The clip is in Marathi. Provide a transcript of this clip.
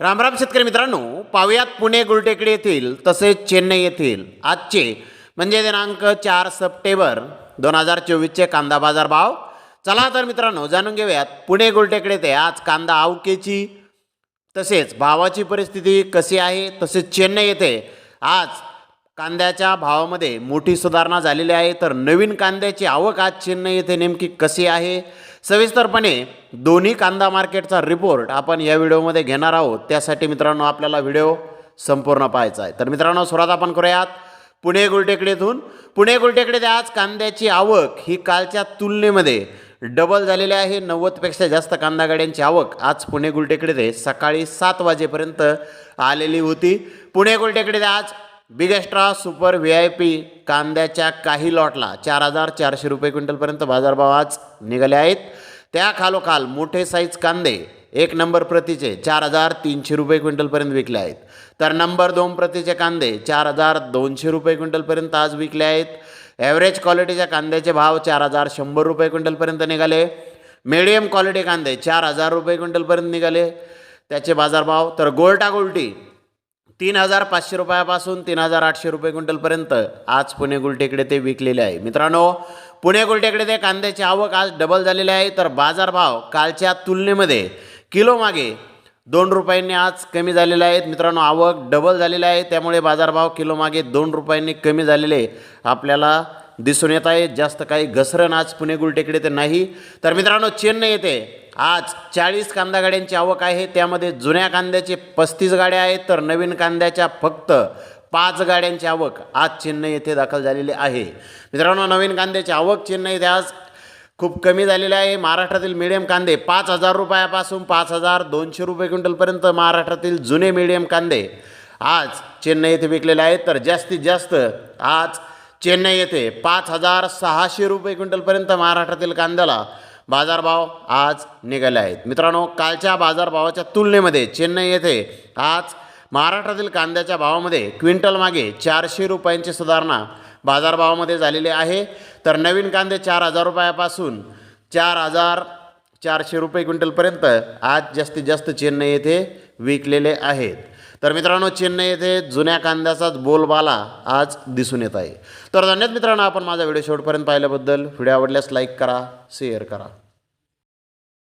रामराम शेतकरी मित्रांनो पाहुयात पुणे गुलटेकडे येथील तसेच चेन्नई येथील. आजचे म्हणजे दिनांक चार सप्टेंबर दोन हजार चोवीसचे कांदा बाजार भाव. चला तर मित्रांनो जाणून घेऊयात पुणे गुलटेकडे ते आज कांदा आवकेची तसेच भावाची परिस्थिती कशी आहे तसेच चेन्नई येथे आज कांद्याच्या भावामध्ये मोठी सुधारणा झालेली आहे. तर नवीन कांद्याची आवक आज चेन्नई येथे नेमकी कशी आहे सविस्तरपणे दोन्ही कांदा मार्केटचा रिपोर्ट आपण या व्हिडिओमध्ये घेणार आहोत. त्यासाठी मित्रांनो आपल्याला व्हिडिओ संपूर्ण पाहायचा आहे. तर मित्रांनो सुरुवात आपण करूयात. पुणे गुलटेकडीतून. पुणे गुलटेकडीत आज कांद्याची आवक ही कालच्या तुलनेमध्ये डबल झालेली आहे. नव्वदपेक्षा जास्त कांदा गाड्यांची आवक आज पुणे गुलटेकडे ते सकाळी सात वाजेपर्यंत आलेली होती. पुणे गुलटेकडीत आज बिगेस्ट्रा सुपर व्ही आय पी कांद्याच्या काही लॉटला चार हजार चारशे रुपये क्विंटलपर्यंत बाजारभाव आज निघाले आहेत. त्या खालोखाल मोठे साईज कांदे एक नंबर प्रतीचे चार हजार तीनशे रुपये क्विंटलपर्यंत विकले आहेत. तर नंबर दोन प्रतीचे कांदे चार हजार दोनशे रुपये क्विंटलपर्यंत आज विकले आहेत. ॲव्हरेज क्वालिटीच्या कांद्याचे भाव चार हजार शंभर रुपये क्विंटलपर्यंत निघाले. मिडियम क्वालिटी कांदे चार हजार रुपये क्विंटलपर्यंत निघाले. त्याचे बाजारभाव तर गोल्टा गोल्टी तीन हजार पाचशे रुपयापासून तीन हजार आठशे रुपये क्विंटलपर्यंत आज पुणे गुलटेकडे ते विकलेले आहे. मित्रांनो पुणे गुलटेकडे ते कांद्याची आवक आज डबल झालेली आहे. तर बाजारभाव कालच्या तुलनेमध्ये किलो मागे दोन रुपयांनी आज कमी झालेले आहेत. मित्रांनो आवक डबल झालेली आहे. त्यामुळे बाजारभाव किलो मागे दोन रुपयांनी कमी झालेले आपल्याला दिसून येत आहे. जास्त काही घसरण आज पुणे गुलटेकडे ते नाही. तर मित्रांनो चेन्नई येथे आज चाळीस कांदा गाड्यांची आवक आहे. त्यामध्ये जुन्या कांद्याचे पस्तीस गाड्या आहेत तर नवीन कांद्याच्या फक्त पाच गाड्यांची आवक आज चेन्नई येथे दाखल झालेली आहे. मित्रांनो नवीन कांद्याची आवक चेन्नई आज खूप कमी झालेले आहे. महाराष्ट्रातील मिडियम कांदे पाच हजार रुपयापासून पाच हजार दोनशे रुपये क्विंटलपर्यंत महाराष्ट्रातील जुने मिडियम कांदे आज चेन्नई येथे विकलेले आहेत. तर जास्तीत जास्त आज चेन्नई येथे पाच हजार सहाशे रुपये क्विंटलपर्यंत महाराष्ट्रातील कांद्याला बाजारभाव आज निघाले आहेत. मित्रांनो कालच्या बाजारभावाच्या तुलनेमध्ये चेन्नई येथे आज महाराष्ट्रातील कांद्याच्या भावामध्ये क्विंटल मागे चारशे रुपयांची सुधारणा बाजारभावामध्ये झालेली आहे. तर नवीन कांदे चार हजार रुपयापासून चार हजार चारशे रुपये क्विंटलपर्यंत आज जास्तीत जास्त चेन्नई येथे विकलेले आहेत. तर मित्रांनो चेन्नई येथे जुन्या कांद्याचाच बोलबाला आज दिसून येत आहे. तर धन्यवाद मित्रांनो आपण माझा व्हिडिओ शेवटपर्यंत पाहिल्याबद्दल. व्हिडिओ आवडल्यास लाईक करा शेअर करा.